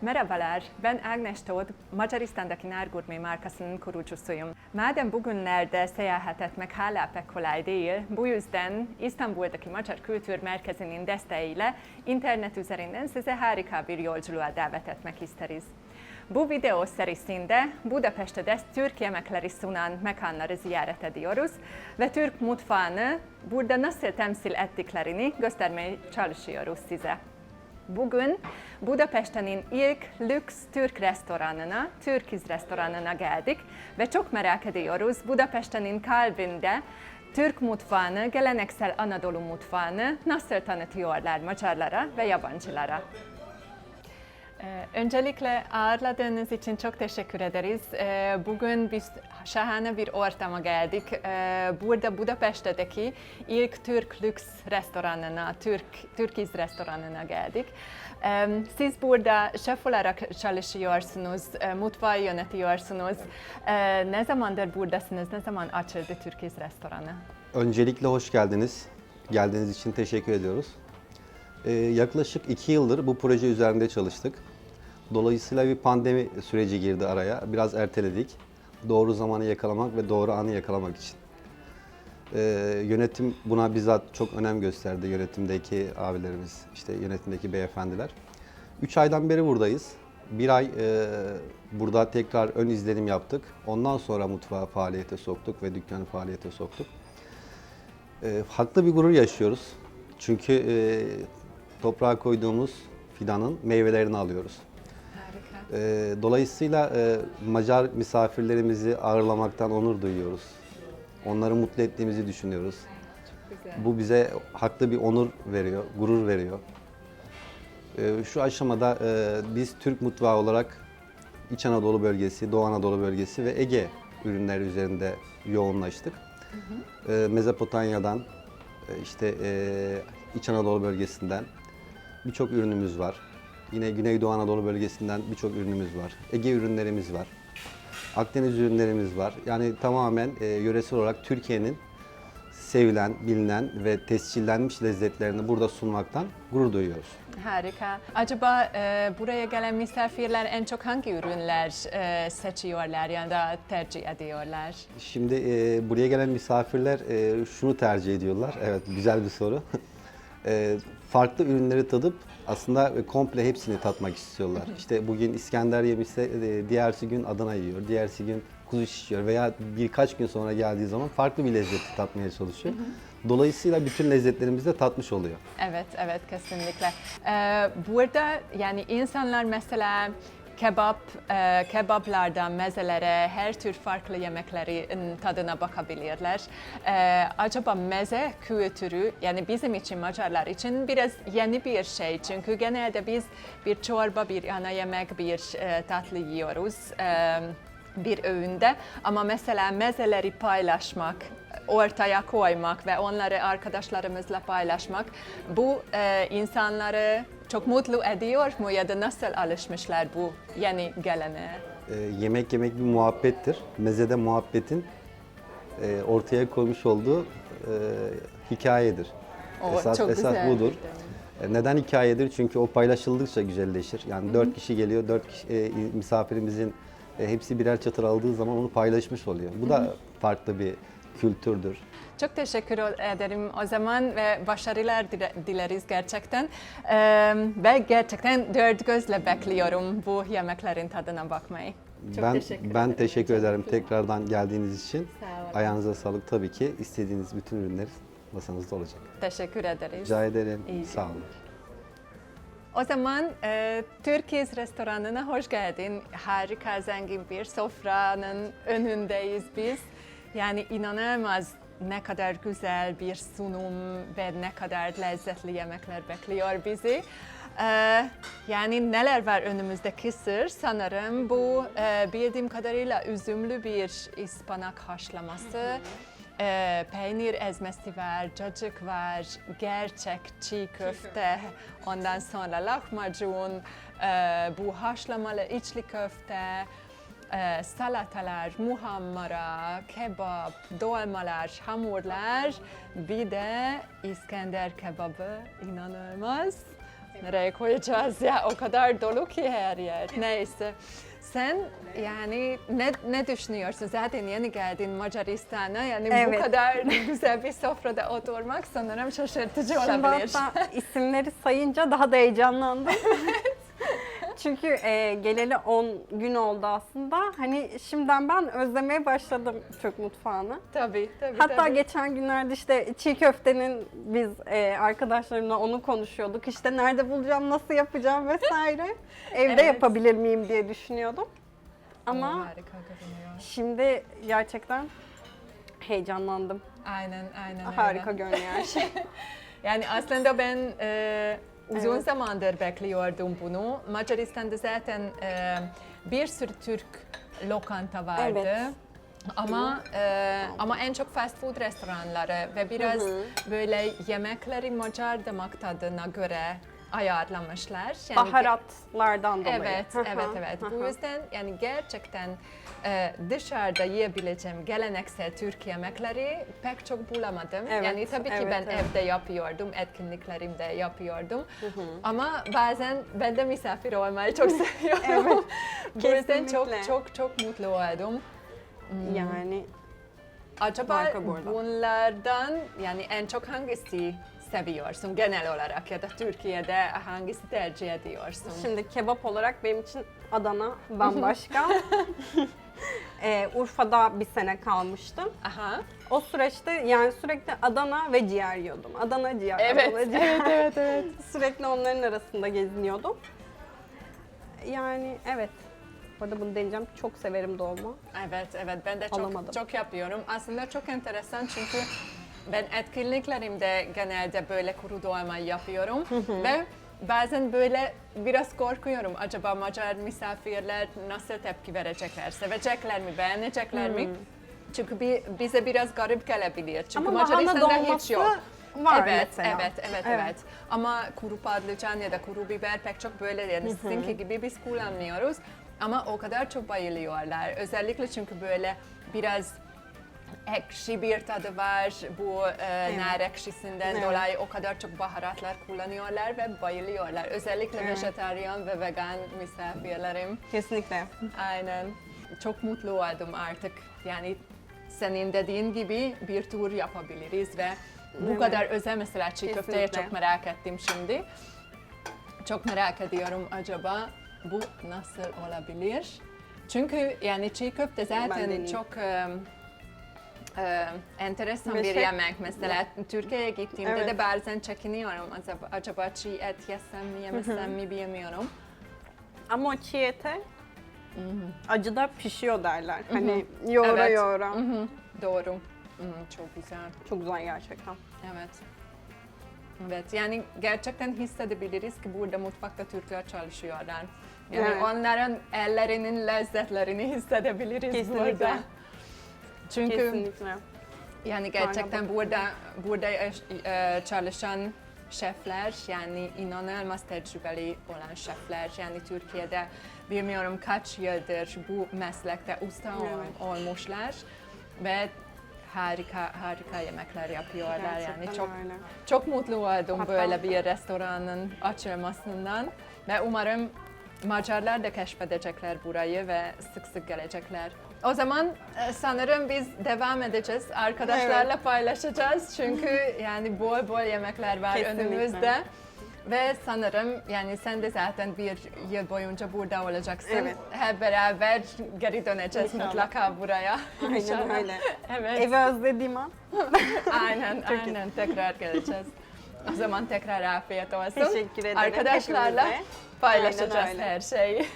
Mere Balázs, ben Ágnestól Magyarisztándaki Nárgurmé Márkaszon kurucsuszujum. Máden bugunnelde szejelhetett meg Hálápekolái dél, Bújüzden, Isztambul'daki Magyar Kültür Merkezinin desteyle internet üzerinden size harika bir yolculuğa davet meg isteriz. Bu videó szerisinde Budapest'e dest Türk yemekleri sunan mekanları ziyaret ediyoruz ve Türk mutfağını burada nasıl temsil ettiklerini göstermeye çalışıyoruz size. Bugün Budapeşte'nin ilk lüks Türk restoranına, Türkiz restoranına geldik ve çok merak ediyoruz Budapeşte'nin kalbinde Türk mutfağını, geleneksel Anadolu mutfağını nasıl tanıtıyorlar Macarlara ve yabancılara. Ee, Öncelikle ağırladığınız için çok teşekkür ederiz. Ee, Bugün biz şahane bir ortama geldik. Ee, Burada Budapeşte'deki ilk Türk lüks restoranına, Türk Türkiz restoranına geldik. Siz burada şef olarak çalışıyorsunuz, e, mutfağı yönetiyorsunuz. Ne zamandır buradasınız? Ne zaman açıldı Türkiz restoranı? Öncelikle hoş geldiniz. Geldiğiniz için teşekkür ediyoruz. Yaklaşık iki yıldır bu proje üzerinde çalıştık. Dolayısıyla bir pandemi süreci girdi araya. Biraz erteledik. Doğru zamanı yakalamak ve doğru anı yakalamak için. Ee, yönetim buna bizzat çok önem gösterdi. Yönetimdeki abilerimiz, işte yönetimdeki beyefendiler. Üç aydan beri buradayız. Bir ay e, burada tekrar ön izlenim yaptık. Ondan sonra mutfağı faaliyete soktuk ve dükkanı faaliyete soktuk. E, haklı bir gurur yaşıyoruz. Çünkü e, toprağa koyduğumuz fidanın meyvelerini alıyoruz. Harika. E, dolayısıyla e, Macar misafirlerimizi ağırlamaktan onur duyuyoruz. Onları mutlu ettiğimizi düşünüyoruz. Güzel. Bu bize haklı bir onur veriyor, gurur veriyor. E, şu aşamada e, biz Türk mutfağı olarak İç Anadolu bölgesi, Doğu Anadolu bölgesi ve Ege ürünleri üzerinde yoğunlaştık. E, Mezopotamya'dan, e, işte e, İç Anadolu bölgesinden birçok ürünümüz var. Yine Güneydoğu Anadolu bölgesinden birçok ürünümüz var. Ege ürünlerimiz var. Akdeniz ürünlerimiz var. Yani tamamen e, yöresel olarak Türkiye'nin sevilen, bilinen ve tescillenmiş lezzetlerini burada sunmaktan gurur duyuyoruz. Harika. Acaba e, buraya gelen misafirler en çok hangi ürünler e, seçiyorlar ya da tercih ediyorlar? Şimdi e, buraya gelen misafirler e, şunu tercih ediyorlar. Evet, güzel bir soru. e, farklı ürünleri tadıp aslında komple hepsini tatmak istiyorlar. İşte bugün İskender yemişse e, diğersi gün Adana yiyor, diğersi gün kuzu şiş yiyor veya birkaç gün sonra geldiği zaman farklı bir lezzeti tatmaya çalışıyor. Dolayısıyla bütün lezzetlerimizi de tatmış oluyor. Evet, evet kesinlikle. E, burada yani insanlar mesela kebap, e, kebaplardan mezelere, her tür farklı yemeklerin tadına bakabilirler. E, acaba meze kültürü, yani bizim için Macarlar için biraz yeni bir şey. Çünkü genelde biz bir çorba, bir ana yemek, bir e, tatlı yiyoruz. E, bir öğünde ama mesela mezeleri paylaşmak, ortaya koymak ve onları arkadaşlarımızla paylaşmak bu e, insanları çok mutlu ediyor mu ya da nasıl alışmışlar bu yeni geleneğe? E, yemek yemek bir muhabbettir. Mezede muhabbetin e, ortaya koymuş olduğu e, hikayedir. O esas çok esas güzel. budur. E, Neden hikayedir? Çünkü o paylaşıldıkça güzelleşir. Yani dört kişi geliyor, dört kişi, e, misafirimizin e, hepsi birer çatır aldığı zaman onu paylaşmış oluyor. Bu da farklı bir kültürdür. Çok teşekkür ederim o zaman ve başarılar dile- dileriz gerçekten. Ee, ve gerçekten dört gözle bekliyorum bu yemeklerin tadına bakmayı. Çok ben teşekkür ben ederim. teşekkür Çok ederim mutlu. tekrardan geldiğiniz için. Sağ olun. Ayağınıza sağlık tabii ki. istediğiniz bütün ürünler masanızda olacak. Teşekkür ederiz. Rica ederim. İyi Sağ olun. O zaman e, Türkiye's restoranına hoş geldin. Harika zengin bir sofranın önündeyiz biz. Yani inanılmaz ne kadar güzel bir sunum ve ne kadar lezzetli yemekler bekliyor bizi. E, yani neler var önümüzde kısır sanırım bu e, bildiğim kadarıyla üzümlü bir ıspanak haşlaması. Ee, peynir ezmesi var, cacık var, gerçek çiğ köfte, ondan sonra lahmacun, e, bu haşlamalı içli köfte, e, salatalar, muhammara, kebap, dolmalar, hamurlar, bir de İskender kebabı inanılmaz. Nereye koyacağız ya? O kadar dolu ki her yer. Neyse. Sen yani ne, ne düşünüyorsun? Zaten yeni geldin Macaristan'a. Yani bu Evet. kadar güzel bir sofrada oturmak sanırım şaşırtıcı Şimdi olabilir. hatta isimleri sayınca daha da heyecanlandım. Çünkü e, geleli 10 gün oldu aslında. Hani şimdiden ben özlemeye başladım Türk mutfağını. Tabii, tabii. Hatta tabii. geçen günlerde işte çiğ köftenin biz e, arkadaşlarımla onu konuşuyorduk. İşte nerede bulacağım, nasıl yapacağım vesaire. Evde Evet. yapabilir miyim diye düşünüyordum. Ama harika görünüyor. şimdi gerçekten heyecanlandım. Aynen, aynen. Harika görünüyor her şey. Yani aslında ben e, uzun Evet. zamandır bekliyordum bunu. Macaristan'da zaten e, bir sürü Türk lokanta vardı. Evet. Ama e, ama en çok fast food restoranları ve biraz Hı böyle yemekleri Macar damak tadına göre ayarlamışlar. Yani Baharatlardan dolayı. Evet, evet, evet. Bu yüzden yani gerçekten e, dışarıda yiyebileceğim geleneksel Türk yemekleri pek çok bulamadım. Evet, yani tabii ki evet, ben evet. evde yapıyordum, etkinliklerimde yapıyordum. Ama bazen ben de misafir olmayı çok seviyorum. Bu yüzden çok çok çok mutlu oldum. Yani Acaba bunlardan yani en çok hangisi seviyorsun genel olarak ya da Türkiye'de hangisi tercih ediyorsun? şimdi kebap olarak benim için Adana bambaşka. Ee, Urfa'da bir sene kalmıştım. Aha. O süreçte yani sürekli Adana ve ciğer yiyordum. Adana ciğer, Evet, Adana ciğer. evet, evet, evet. Sürekli onların arasında geziniyordum. Yani evet. Bu arada bunu deneyeceğim. Çok severim dolma. Evet, evet. Ben de çok Alamadım. çok yapıyorum. Aslında çok enteresan çünkü ben etkinliklerimde genelde böyle kuru dolma yapıyorum ve bazen böyle biraz korkuyorum. Acaba Macar misafirler nasıl tepki verecekler? Sevecekler mi? Beğenecekler mi? Çünkü bi- bize biraz garip gelebilir. Çünkü Ama lahana Macaristan'da hiç dolması yok. var evet, mesela. evet, evet, Evet. evet. Ama kuru patlıcan ya da kuru biber pek çok böyle yani sizinki gibi biz kullanmıyoruz. Ama o kadar çok bayılıyorlar. Özellikle çünkü böyle biraz ekşi bir tadı var. Bu e, nar ekşisinden Evet. dolayı o kadar çok baharatlar kullanıyorlar ve bayılıyorlar. Özellikle Evet. vejetaryen ve vegan misafirlerim. Kesinlikle. Aynen. Çok mutlu oldum artık. Yani senin dediğin gibi bir tur yapabiliriz ve bu Evet. kadar özel mesela çiğ köfteye çok merak ettim şimdi. Çok merak ediyorum acaba bu nasıl olabilir? Çünkü yani çiğ köfte zaten çok e, e, enteresan Ve bir yemek. Mesela Türkiye'ye gittiğimde Evet. de bazen çekiniyorum. Acaba, acaba çiğ et yesem mi yemesem mi bilmiyorum. Ama o çiğ ete acıda pişiyor derler. Hani yoğura Evet. yoğura. Hı, Doğru. Çok güzel. Çok güzel gerçekten. Evet. Evet yani gerçekten hissedebiliriz ki burada mutfakta Türkler çalışıyorlar. Yani Evet. onların ellerinin lezzetlerini hissedebiliriz Kesinlikle. burada. Çünkü Kesinlikle. yani gerçekten burada burada e, e, çalışan şefler yani inanılmaz tecrübeli olan şefler yani Türkiye'de bilmiyorum kaç yıldır bu meslekte usta Evet. olmuşlar ve harika harika yemekler yapıyorlar Gerçekten yani çok öyle. çok mutlu oldum Hatta- böyle bir restoranın açılmasından ve umarım Macarlar da keşfedecekler burayı ve sık sık gelecekler. O zaman e, sanırım biz devam edeceğiz. Arkadaşlarla paylaşacağız çünkü yani bol bol yemekler var Kesinlikle. önümüzde. Ve sanırım yani sen de zaten bir yıl boyunca burada olacaksın. Evet. Hep beraber geri döneceğiz İnşallah. mutlaka buraya. Aynen İnşallah. öyle. Evet. Evi özlediğim an. Aynen, Çok iyi. aynen. Tekrar geleceğiz. O zaman tekrar afiyet olsun. Teşekkür ederim Arkadaşlarla hepimize. paylaşacağız Aynen öyle. her şeyi.